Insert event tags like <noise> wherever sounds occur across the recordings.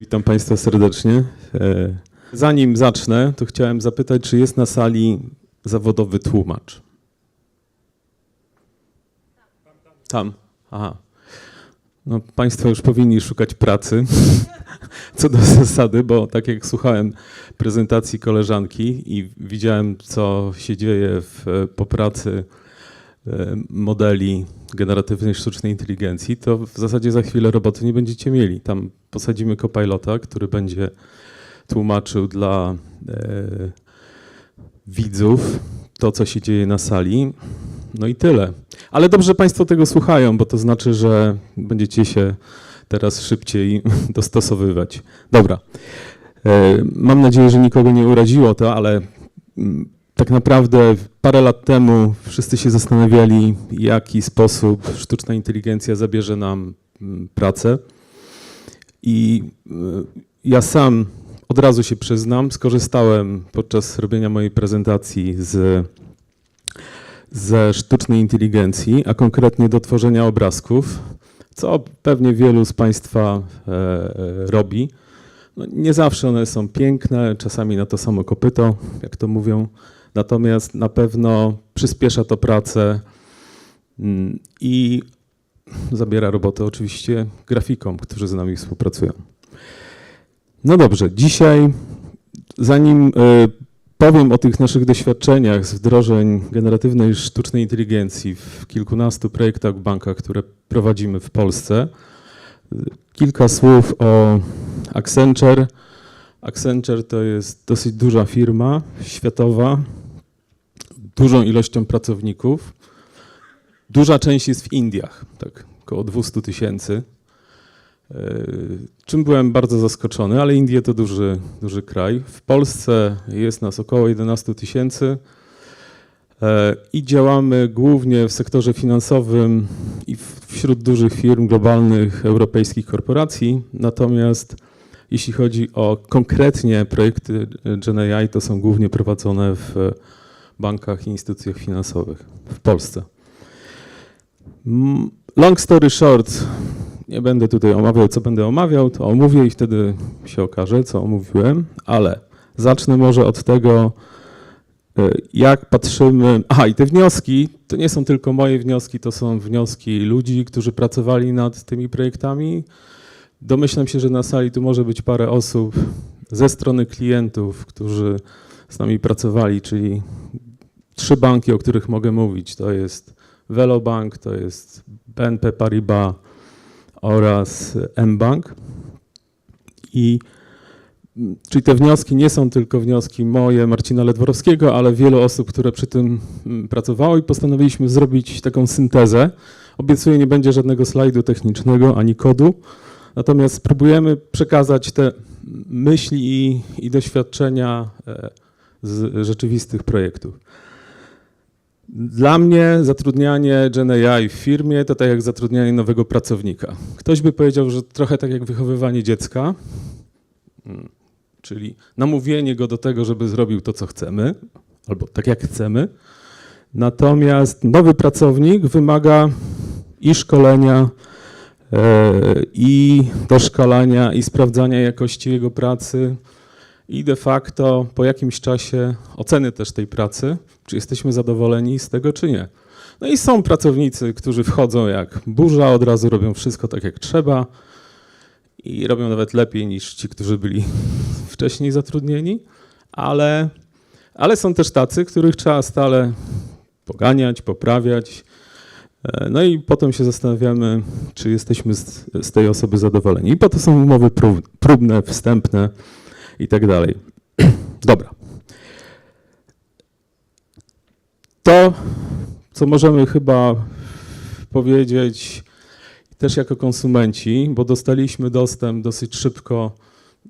Witam Państwa serdecznie. E, Zanim zacznę, to chciałem zapytać, czy jest na sali zawodowy tłumacz? Tam. Aha. No, państwo już powinni szukać pracy, <laughs> co do zasady, bo tak jak słuchałem prezentacji koleżanki i widziałem, co się dzieje w, po pracy modeli generatywnej sztucznej inteligencji, to w zasadzie za chwilę roboty nie będziecie mieli. Tam posadzimy copilota, który będzie tłumaczył dla e, widzów to, co się dzieje na sali. No i tyle. Ale dobrze Państwo tego słuchają, bo to znaczy, że będziecie się teraz szybciej <laughs> dostosowywać. Dobra. E, Mam nadzieję, że nikogo nie uraziło to, ale mm, tak naprawdę parę lat temu wszyscy się zastanawiali, w jaki sposób sztuczna inteligencja zabierze nam mm, pracę. I y, ja sam od razu się przyznam, skorzystałem podczas robienia mojej prezentacji z, ze sztucznej inteligencji, a konkretnie do tworzenia obrazków, co pewnie wielu z Państwa e, e, robi. No, nie zawsze one są piękne, czasami na to samo kopyto, jak to mówią. Natomiast na pewno przyspiesza to pracę mm, i zabiera robotę oczywiście grafikom, którzy z nami współpracują. No dobrze, dzisiaj zanim y, powiem o tych naszych doświadczeniach z wdrożeń generatywnej sztucznej inteligencji w kilkunastu projektach w bankach, które prowadzimy w Polsce, y, kilka słów o Accenture. Accenture to jest dosyć duża firma światowa, dużą ilością pracowników. Duża część jest w Indiach, tak około 200 tysięcy. Yy, Czym byłem bardzo zaskoczony, ale Indie to duży, duży kraj. W Polsce jest nas około 11 tysięcy yy, i działamy głównie w sektorze finansowym i wśród dużych firm globalnych, europejskich korporacji. Natomiast jeśli chodzi o konkretnie projekty GenAI, to są głównie prowadzone w bankach i instytucjach finansowych w Polsce. Mm, Long story short, nie będę tutaj omawiał, co będę omawiał, to omówię i wtedy się okaże, co omówiłem, ale zacznę może od tego, e, jak patrzymy. Aha, i te wnioski to nie są tylko moje wnioski, to są wnioski ludzi, którzy pracowali nad tymi projektami. Domyślam się, że na sali tu może być parę osób ze strony klientów, którzy z nami pracowali, czyli trzy banki, o których mogę mówić. To jest Velobank, to jest BNP Paribas oraz mBank. I mm, czyli te wnioski nie są tylko wnioski moje, Marcina Ledworowskiego, ale wielu osób, które przy tym mm, pracowało i postanowiliśmy zrobić taką syntezę. Obiecuję, nie będzie żadnego slajdu technicznego ani kodu, natomiast spróbujemy przekazać te myśli i, i doświadczenia e, z rzeczywistych projektów. Dla mnie zatrudnianie GenAI w firmie to tak jak zatrudnianie nowego pracownika. Ktoś by powiedział, że trochę tak jak wychowywanie dziecka, Mm, czyli namówienie go do tego, żeby zrobił to, co chcemy, albo tak jak chcemy. Natomiast nowy pracownik wymaga i szkolenia, e, i doszkalania, i sprawdzania jakości jego pracy, i de facto po jakimś czasie oceny też tej pracy, czy jesteśmy zadowoleni z tego, czy nie. No i są pracownicy, którzy wchodzą jak burza, od razu robią wszystko tak, jak trzeba i robią nawet lepiej niż ci, którzy byli <laughs> wcześniej zatrudnieni, ale, ale są też tacy, których trzeba stale poganiać, poprawiać. E, No i potem się zastanawiamy, czy jesteśmy z, z tej osoby zadowoleni. I po to są umowy prób, próbne, wstępne i tak dalej. <clears throat> Dobra. To, co możemy chyba powiedzieć też jako konsumenci, bo dostaliśmy dostęp dosyć szybko,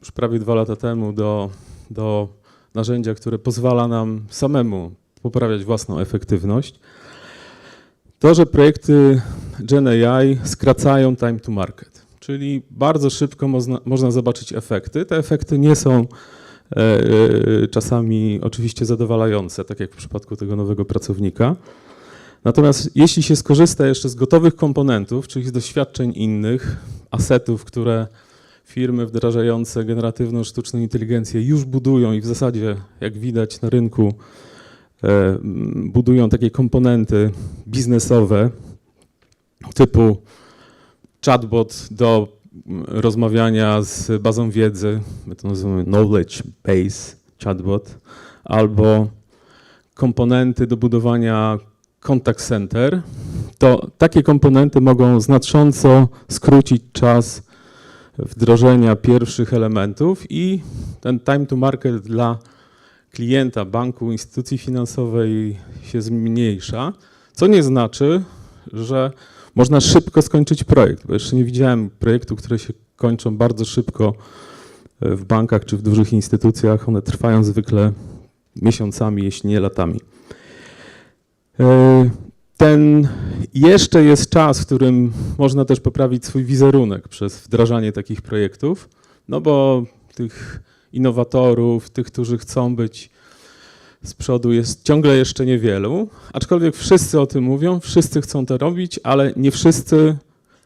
już prawie dwa lata temu, do, do narzędzia, które pozwala nam samemu poprawiać własną efektywność. To, że projekty GenAI skracają time to market, czyli bardzo szybko można, zobaczyć efekty. Te efekty nie są czasami oczywiście zadowalające, tak jak w przypadku tego nowego pracownika. Natomiast jeśli się skorzysta jeszcze z gotowych komponentów, czyli z doświadczeń innych, asetów, które firmy wdrażające generatywną sztuczną inteligencję już budują i w zasadzie, jak widać na rynku, e, budują takie komponenty biznesowe typu chatbot do rozmawiania z bazą wiedzy, my to nazywamy knowledge base chatbot, albo komponenty do budowania contact center, to takie komponenty mogą znacząco skrócić czas wdrożenia pierwszych elementów i ten time to market dla klienta banku, instytucji finansowej się zmniejsza, co nie znaczy, że można szybko skończyć projekt, bo jeszcze nie widziałem projektów, które się kończą bardzo szybko e, w bankach czy w dużych instytucjach. One trwają zwykle miesiącami, jeśli nie latami. E, Ten jeszcze jest czas, w którym można też poprawić swój wizerunek przez wdrażanie takich projektów, no bo tych innowatorów, tych, którzy chcą być z przodu jest ciągle jeszcze niewielu, aczkolwiek wszyscy o tym mówią, wszyscy chcą to robić, ale nie wszyscy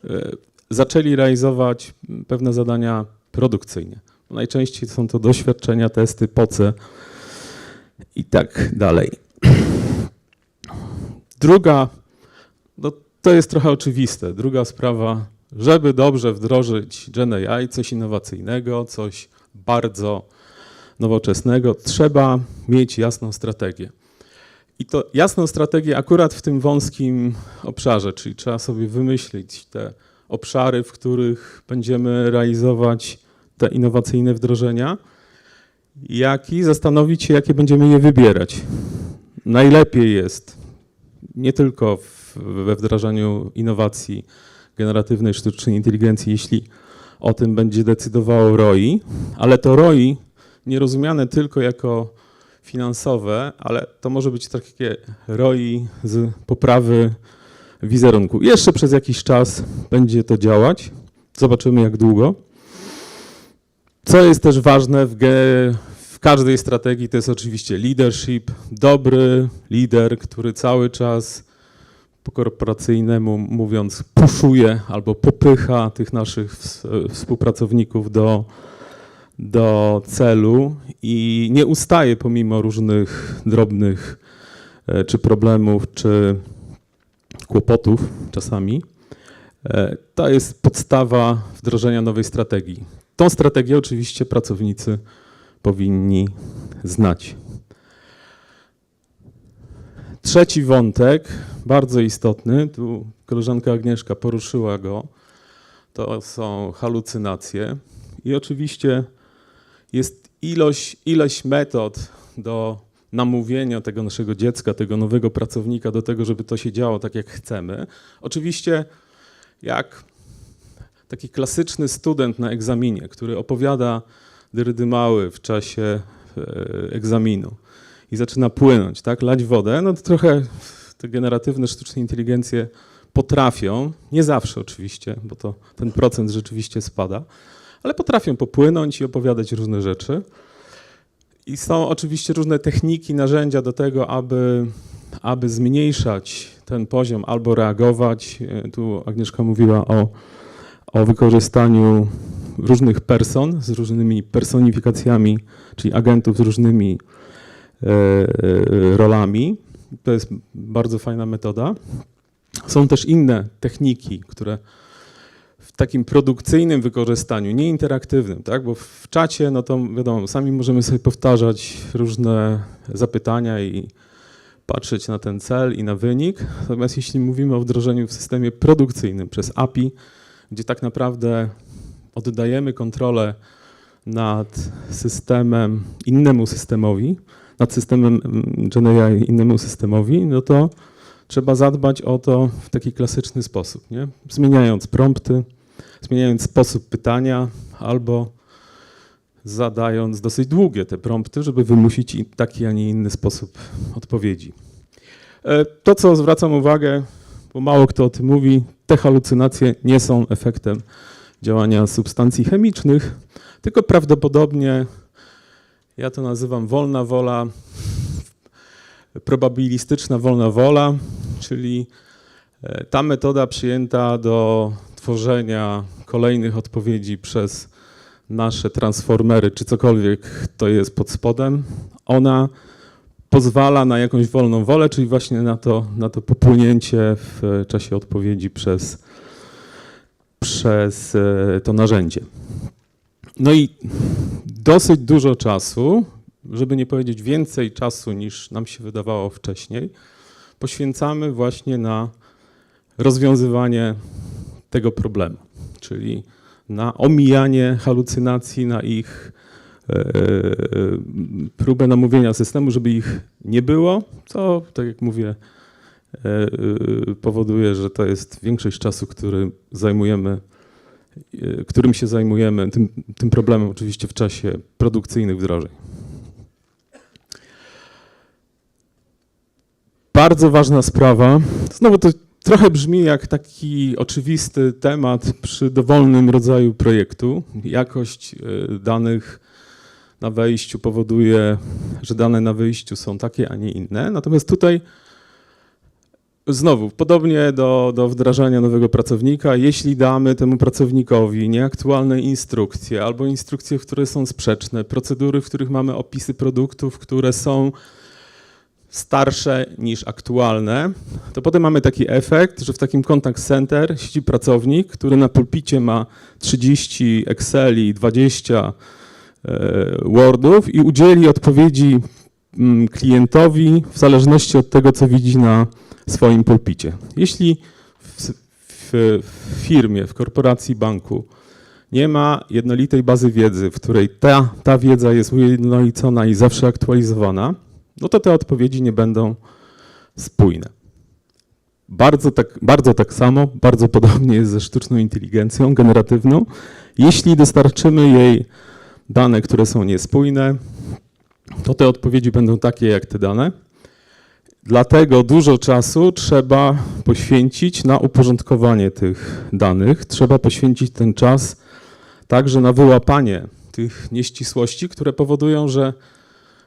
e, zaczęli realizować pewne zadania produkcyjnie. Najczęściej są to doświadczenia, testy, poce i tak dalej. Druga, no to jest trochę oczywiste, druga sprawa, żeby dobrze wdrożyć Gen AI, coś innowacyjnego, coś bardzo nowoczesnego, trzeba mieć jasną strategię. I to jasną strategię akurat w tym wąskim obszarze, czyli trzeba sobie wymyślić te obszary, w których będziemy realizować te innowacyjne wdrożenia, jak i zastanowić się, jakie będziemy je wybierać. Najlepiej jest nie tylko w, we wdrażaniu innowacji generatywnej sztucznej inteligencji, jeśli o tym będzie decydowało ROI, ale to ROI nie rozumiane tylko jako finansowe, ale to może być takie ROI z poprawy wizerunku. Jeszcze przez jakiś czas będzie to działać. Zobaczymy jak długo. Co jest też ważne w, w każdej strategii, to jest oczywiście leadership. Dobry lider, który cały czas po korporacyjnemu mówiąc puszuje albo popycha tych naszych ws- współpracowników do, do celu i nie ustaje pomimo różnych drobnych e, czy problemów, czy kłopotów czasami. E, To jest podstawa wdrożenia nowej strategii. Tą strategię oczywiście pracownicy powinni znać. Trzeci wątek, bardzo istotny, tu koleżanka Agnieszka poruszyła go, to są halucynacje. I oczywiście jest ilość, ilość metod do namówienia tego naszego dziecka, tego nowego pracownika do tego, żeby to się działo tak, jak chcemy. Oczywiście jak taki klasyczny student na egzaminie, który opowiada dyrdymały w czasie e, egzaminu i zaczyna płynąć, tak, lać wodę, no to trochę te generatywne sztuczne inteligencje potrafią, nie zawsze oczywiście, bo to ten procent rzeczywiście spada, ale potrafią popłynąć i opowiadać różne rzeczy. I są oczywiście różne techniki, narzędzia do tego, aby, aby zmniejszać ten poziom albo reagować. E, Tu Agnieszka mówiła o, o wykorzystaniu różnych person z różnymi personifikacjami, czyli agentów z różnymi e, e, rolami. To jest bardzo fajna metoda. Są też inne techniki, które takim produkcyjnym wykorzystaniu, nie interaktywnym, tak? bo w czacie, no to wiadomo, sami możemy sobie powtarzać różne zapytania i patrzeć na ten cel i na wynik. Natomiast jeśli mówimy o wdrożeniu w systemie produkcyjnym przez API, gdzie tak naprawdę oddajemy kontrolę nad systemem innemu systemowi, nad systemem mm, GenAI innemu systemowi, no to trzeba zadbać o to w taki klasyczny sposób, nie? zmieniając prompty, zmieniając sposób pytania albo zadając dosyć długie te prompty, żeby wymusić taki, a nie inny sposób odpowiedzi. E, To, co zwracam uwagę, bo mało kto o tym mówi, te halucynacje nie są efektem działania substancji chemicznych, tylko prawdopodobnie, ja to nazywam wolna wola, probabilistyczna wolna wola, czyli e, ta metoda przyjęta do tworzenia kolejnych odpowiedzi przez nasze transformery, czy cokolwiek to jest pod spodem, ona pozwala na jakąś wolną wolę, czyli właśnie na to, na to popłynięcie w czasie odpowiedzi przez, przez e, to narzędzie. No i dosyć dużo czasu, żeby nie powiedzieć więcej czasu niż nam się wydawało wcześniej, poświęcamy właśnie na rozwiązywanie tego problemu, czyli na omijanie halucynacji, na ich e, próbę namówienia systemu, żeby ich nie było, co, tak jak mówię, e, e, powoduje, że to jest większość czasu, który zajmujemy, e, którym się zajmujemy, tym, tym problemem oczywiście w czasie produkcyjnych wdrożeń. Bardzo ważna sprawa, znowu to trochę brzmi jak taki oczywisty temat przy dowolnym rodzaju projektu. Jakość e, danych na wejściu powoduje, że dane na wyjściu są takie, a nie inne. Natomiast tutaj znowu, podobnie do, do wdrażania nowego pracownika, jeśli damy temu pracownikowi nieaktualne instrukcje albo instrukcje, które są sprzeczne, procedury, w których mamy opisy produktów, które są starsze niż aktualne, to potem mamy taki efekt, że w takim contact center siedzi pracownik, który na pulpicie ma 30 Exceli, 20 e, Wordów i udzieli odpowiedzi mm, klientowi w zależności od tego, co widzi na swoim pulpicie. Jeśli w, w, w firmie, w korporacji, banku nie ma jednolitej bazy wiedzy, w której ta, ta wiedza jest ujednolicona i zawsze aktualizowana, no to te odpowiedzi nie będą spójne. Bardzo tak, bardzo tak samo, bardzo podobnie jest ze sztuczną inteligencją generatywną. Jeśli dostarczymy jej dane, które są niespójne, to te odpowiedzi będą takie jak te dane. Dlatego dużo czasu trzeba poświęcić na uporządkowanie tych danych. Trzeba poświęcić ten czas także na wyłapanie tych nieścisłości, które powodują, że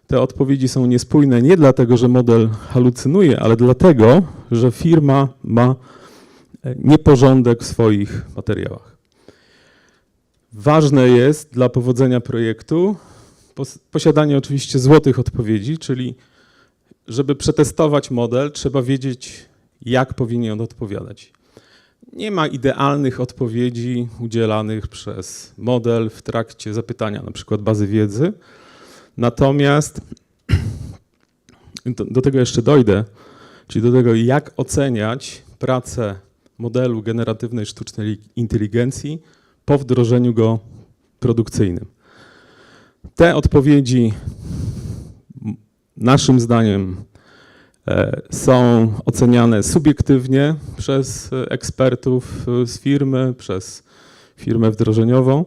te odpowiedzi są niespójne nie dlatego, że model halucynuje, ale dlatego, że firma ma e, nieporządek w swoich materiałach. Ważne jest dla powodzenia projektu posiadanie oczywiście złotych odpowiedzi, czyli żeby przetestować model, trzeba wiedzieć, jak powinien odpowiadać. Nie ma idealnych odpowiedzi udzielanych przez model w trakcie zapytania, na przykład bazy wiedzy. Natomiast do, tego jeszcze dojdę, czyli do tego, jak oceniać pracę modelu generatywnej sztucznej inteligencji po wdrożeniu go produkcyjnym. Te odpowiedzi, naszym zdaniem, e, są oceniane subiektywnie przez ekspertów z firmy, przez firmę wdrożeniową.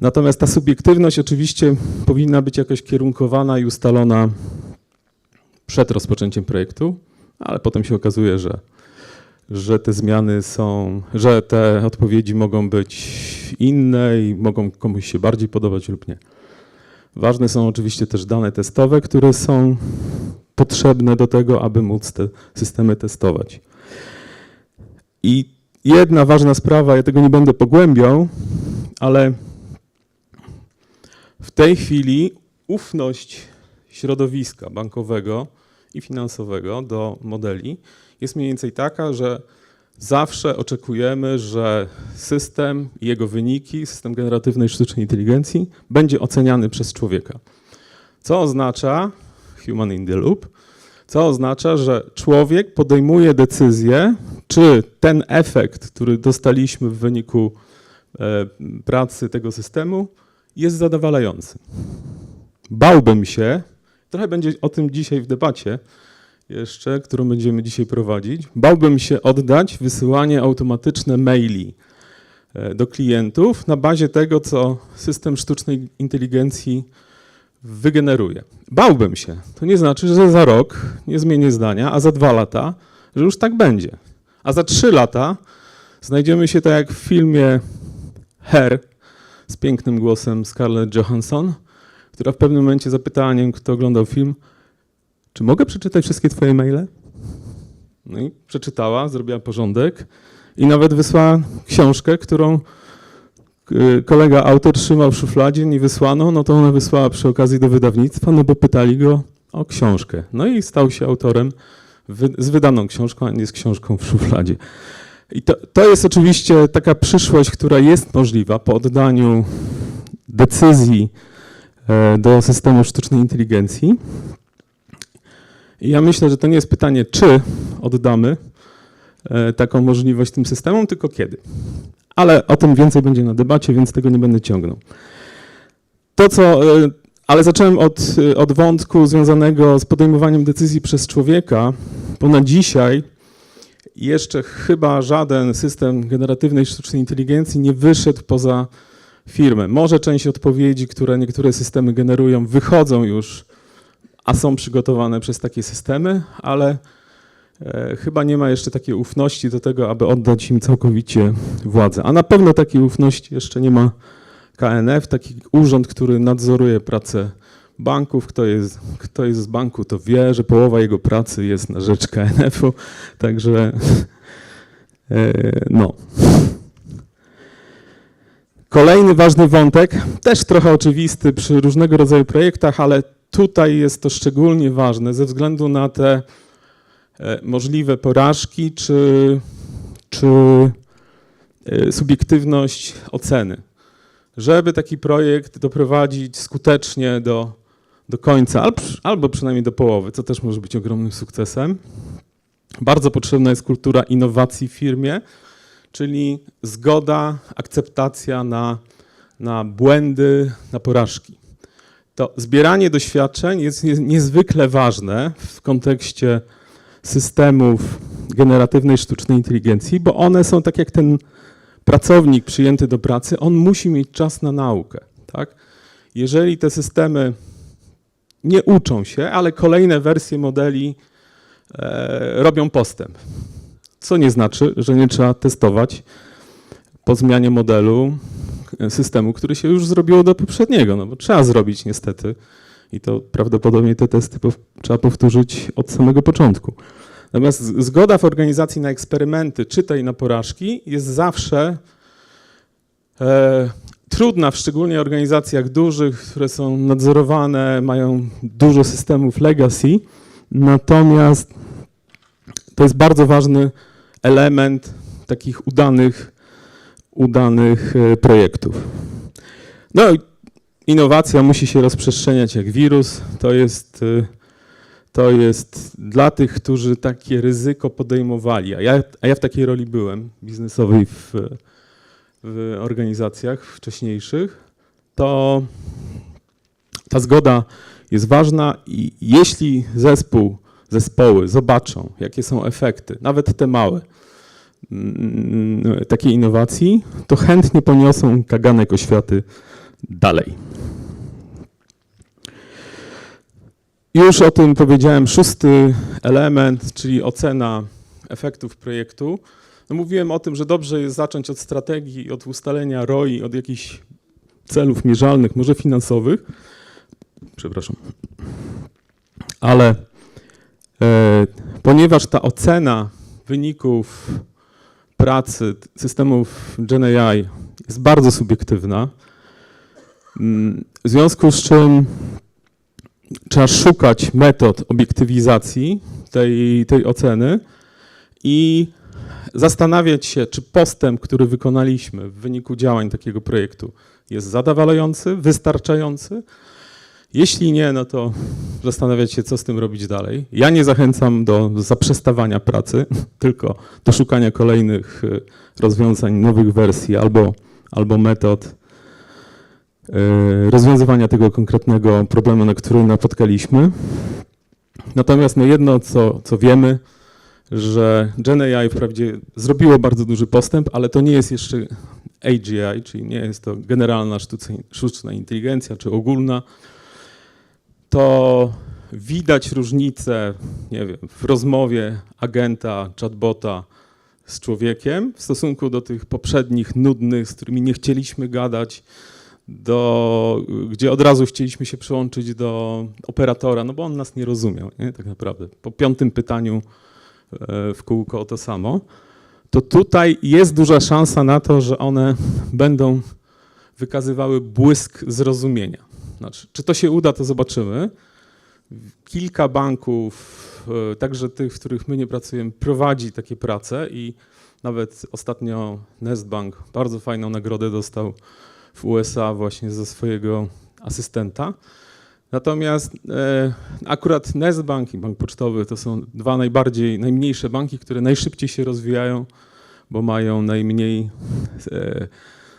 Natomiast ta subiektywność oczywiście powinna być jakoś kierunkowana i ustalona przed rozpoczęciem projektu, ale potem się okazuje, że, że te zmiany są, że te odpowiedzi mogą być inne i mogą komuś się bardziej podobać lub nie. Ważne są oczywiście też dane testowe, które są potrzebne do tego, aby móc te systemy testować. I jedna ważna sprawa, ja tego nie będę pogłębiał, ale w tej chwili ufność środowiska bankowego i finansowego do modeli jest mniej więcej taka, że zawsze oczekujemy, że system i jego wyniki, system generatywnej sztucznej inteligencji będzie oceniany przez człowieka. Co oznacza human in the loop? Co oznacza, że człowiek podejmuje decyzję, czy ten efekt, który dostaliśmy w wyniku e, pracy tego systemu, jest zadowalający. Bałbym się, trochę będzie o tym dzisiaj w debacie jeszcze, którą będziemy dzisiaj prowadzić, bałbym się oddać wysyłanie automatyczne maili e, do klientów na bazie tego, co system sztucznej inteligencji wygeneruje. Bałbym się. To nie znaczy, że za rok nie zmienię zdania, a za dwa lata, że już tak będzie. A za trzy lata znajdziemy się tak jak w filmie Her z pięknym głosem Scarlett Johansson, która w pewnym momencie zapytała, nie wiem, kto oglądał film, czy mogę przeczytać wszystkie twoje maile? No i przeczytała, zrobiła porządek i nawet wysłała książkę, którą y, kolega autor trzymał w szufladzie, nie wysłano, no to ona wysłała przy okazji do wydawnictwa, no bo pytali go o książkę. No i stał się autorem z wydaną książką, a nie z książką w szufladzie. I to, to jest oczywiście taka przyszłość, która jest możliwa po oddaniu decyzji e, do systemu sztucznej inteligencji. I ja myślę, że to nie jest pytanie, czy oddamy e, taką możliwość tym systemom, tylko kiedy. Ale o tym więcej będzie na debacie, więc tego nie będę ciągnął. To, co, e, ale zacząłem od, od wątku związanego z podejmowaniem decyzji przez człowieka, bo na dzisiaj jeszcze chyba żaden system generatywnej sztucznej inteligencji nie wyszedł poza firmę. Może część odpowiedzi, które niektóre systemy generują, wychodzą już, a są przygotowane przez takie systemy, ale e, chyba nie ma jeszcze takiej ufności do tego, aby oddać im całkowicie władzę. A na pewno takiej ufności jeszcze nie ma KNF, taki urząd, który nadzoruje pracę banków. Kto jest, kto jest z banku, to wie, że połowa jego pracy jest na rzecz KNF-u, także <laughs> e, no. Kolejny ważny wątek, też trochę oczywisty przy różnego rodzaju projektach, ale tutaj jest to szczególnie ważne ze względu na te e, możliwe porażki czy, czy e, subiektywność oceny. Żeby taki projekt doprowadzić skutecznie do, do końca, albo, przynajmniej do połowy, co też może być ogromnym sukcesem, bardzo potrzebna jest kultura innowacji w firmie, czyli zgoda, akceptacja na, na błędy, na porażki. To zbieranie doświadczeń jest nie- niezwykle ważne w kontekście systemów generatywnej sztucznej inteligencji, bo one są tak jak ten pracownik przyjęty do pracy, on musi mieć czas na naukę. Tak? Jeżeli te systemy nie uczą się, ale kolejne wersje modeli e, robią postęp, co nie znaczy, że nie trzeba testować po zmianie modelu e, systemu, który się już zrobiło do poprzedniego, no bo trzeba zrobić niestety i to prawdopodobnie te testy trzeba powtórzyć od samego początku. Natomiast zgoda w organizacji na eksperymenty, czytaj na porażki, jest zawsze e, trudna, w szczególnie organizacjach dużych, które są nadzorowane, mają dużo systemów legacy, natomiast to jest bardzo ważny element takich udanych, udanych e, projektów. No i innowacja musi się rozprzestrzeniać jak wirus. To jest, e, to jest dla tych, którzy takie ryzyko podejmowali, a ja, a ja w takiej roli byłem biznesowej w, w organizacjach wcześniejszych, to ta zgoda jest ważna i jeśli zespół, zespoły zobaczą, jakie są efekty, nawet te małe, mm, takiej innowacji, to chętnie poniosą kaganek oświaty dalej. Już o tym powiedziałem. Szósty element, czyli ocena efektów projektu. No mówiłem o tym, że dobrze jest zacząć od strategii, od ustalenia ROI, od jakichś celów mierzalnych, może finansowych. Przepraszam. Ale e, ponieważ ta ocena wyników pracy systemów GenAI jest bardzo subiektywna, mm, w związku z czym trzeba szukać metod obiektywizacji tej, tej oceny i zastanawiać się, czy postęp, który wykonaliśmy w wyniku działań takiego projektu jest zadowalający, wystarczający. Jeśli nie, no to zastanawiać się, co z tym robić dalej. Ja nie zachęcam do zaprzestawania pracy, <laughs> tylko do szukania kolejnych y, rozwiązań, nowych wersji albo, albo metod y, rozwiązywania tego konkretnego problemu, na który napotkaliśmy. Natomiast no jedno, co, co wiemy, że GenAI wprawdzie zrobiło bardzo duży postęp, ale to nie jest jeszcze AGI, czyli nie jest to generalna sztuczna inteligencja czy ogólna. To widać różnicę, nie wiem, w rozmowie agenta, chatbota z człowiekiem w stosunku do tych poprzednich nudnych, z którymi nie chcieliśmy gadać, do, gdzie od razu chcieliśmy się przyłączyć do operatora, no bo on nas nie rozumiał, nie? tak naprawdę. Po piątym pytaniu w kółko o to samo, to tutaj jest duża szansa na to, że one <laughs> będą wykazywały błysk zrozumienia. Znaczy, czy to się uda, to zobaczymy. Kilka banków, e, także tych, w których my nie pracujemy, prowadzi takie prace i nawet ostatnio Nestbank bardzo fajną nagrodę dostał w USA właśnie za swojego asystenta. Natomiast e, akurat Nestbank i Bank Pocztowy to są dwa najbardziej, najmniejsze banki, które najszybciej się rozwijają, bo mają najmniej, e,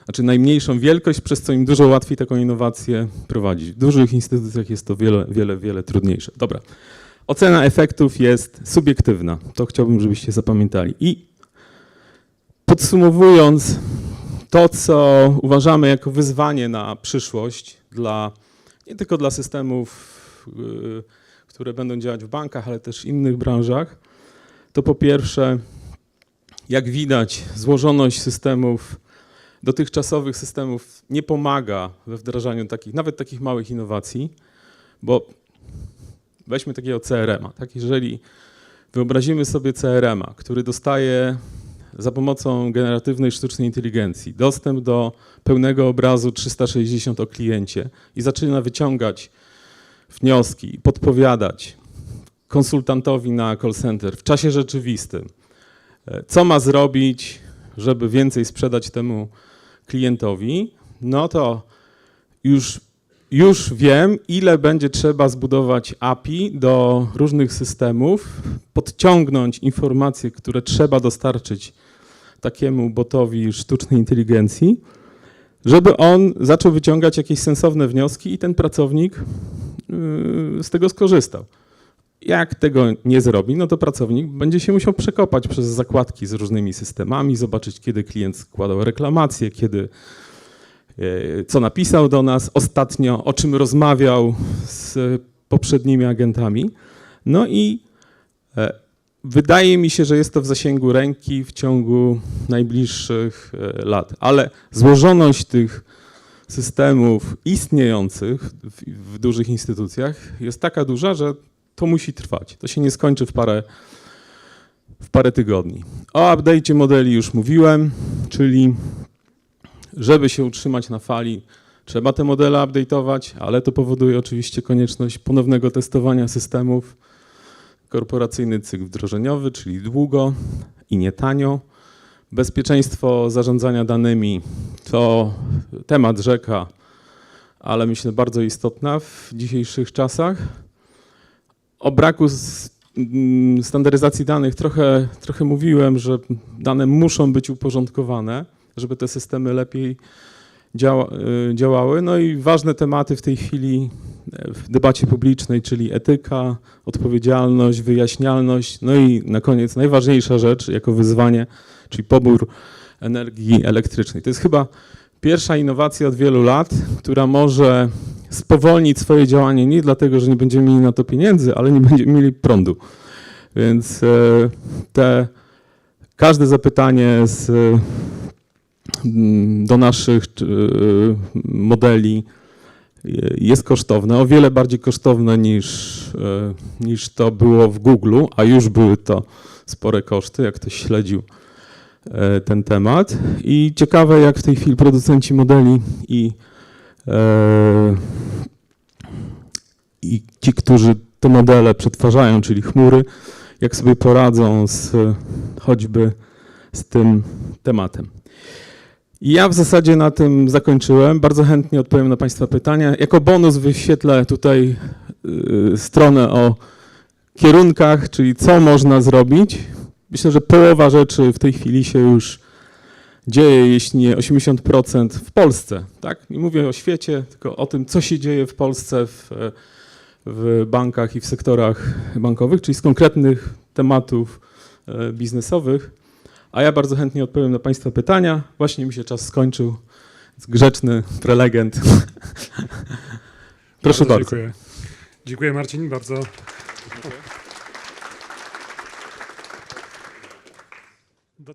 znaczy najmniejszą wielkość, przez co im dużo łatwiej taką innowację prowadzić. W dużych instytucjach jest to wiele, wiele, wiele trudniejsze. Dobra. Ocena efektów jest subiektywna. To chciałbym, żebyście zapamiętali. I podsumowując to, co uważamy jako wyzwanie na przyszłość dla nie tylko dla systemów, y, które będą działać w bankach, ale też innych branżach, to po pierwsze, jak widać, złożoność systemów, dotychczasowych systemów nie pomaga we wdrażaniu takich, nawet takich małych innowacji, bo weźmy takiego CRM-a. Tak? Jeżeli wyobrazimy sobie CRM-a, który dostaje za pomocą generatywnej sztucznej inteligencji. Dostęp do pełnego obrazu 360 o kliencie i zaczyna wyciągać wnioski, podpowiadać konsultantowi na call center w czasie rzeczywistym, e, co ma zrobić, żeby więcej sprzedać temu klientowi, no to już, już wiem, ile będzie trzeba zbudować API do różnych systemów, podciągnąć informacje, które trzeba dostarczyć takiemu botowi sztucznej inteligencji, żeby on zaczął wyciągać jakieś sensowne wnioski i ten pracownik yy, z tego skorzystał. Jak tego nie zrobi, no to pracownik będzie się musiał przekopać przez zakładki z różnymi systemami, zobaczyć, kiedy klient składał reklamację, kiedy yy, co napisał do nas ostatnio, o czym rozmawiał z poprzednimi agentami. No i e, Wydaje mi się, że jest to w zasięgu ręki w ciągu najbliższych e, lat, ale złożoność tych systemów istniejących w, w, dużych instytucjach jest taka duża, że to musi trwać. To się nie skończy w parę, w parę tygodni. O update'cie modeli już mówiłem, czyli żeby się utrzymać na fali, trzeba te modele update'ować, ale to powoduje oczywiście konieczność ponownego testowania systemów korporacyjny cykl wdrożeniowy, czyli długo i nie tanio. Bezpieczeństwo zarządzania danymi to temat rzeka, ale myślę bardzo istotna w dzisiejszych czasach. O braku mm, standaryzacji danych trochę, trochę mówiłem, że dane muszą być uporządkowane, żeby te systemy lepiej działa, y, działały. No i ważne tematy w tej chwili e, w debacie publicznej, czyli etyka, odpowiedzialność, wyjaśnialność, no i na koniec najważniejsza rzecz jako wyzwanie, czyli pobór energii elektrycznej. To jest chyba pierwsza innowacja od wielu lat, która może spowolnić swoje działanie nie dlatego, że nie będziemy mieli na to pieniędzy, ale nie będziemy mieli prądu. Więc e, te każde zapytanie z do naszych y, modeli jest kosztowne, o wiele bardziej kosztowne niż, y, niż to było w Google, a już były to spore koszty, jak ktoś śledził y, ten temat. I ciekawe, jak w tej chwili producenci modeli i, i ci, którzy te modele przetwarzają, czyli chmury, jak sobie poradzą z choćby z tym tematem. Ja w zasadzie na tym zakończyłem. Bardzo chętnie odpowiem na Państwa pytania. Jako bonus wyświetlę tutaj y, stronę o kierunkach, czyli co można zrobić. Myślę, że połowa rzeczy w tej chwili się już dzieje, jeśli nie 80% w Polsce. Tak? Nie mówię o świecie, tylko o tym, co się dzieje w Polsce w, w bankach i w sektorach bankowych, czyli z konkretnych tematów e, biznesowych. A ja bardzo chętnie odpowiem na Państwa pytania. Właśnie mi się czas skończył. Grzeczny prelegent. <laughs> Proszę bardzo. Dziękuję. Dziękuję Marcin, bardzo.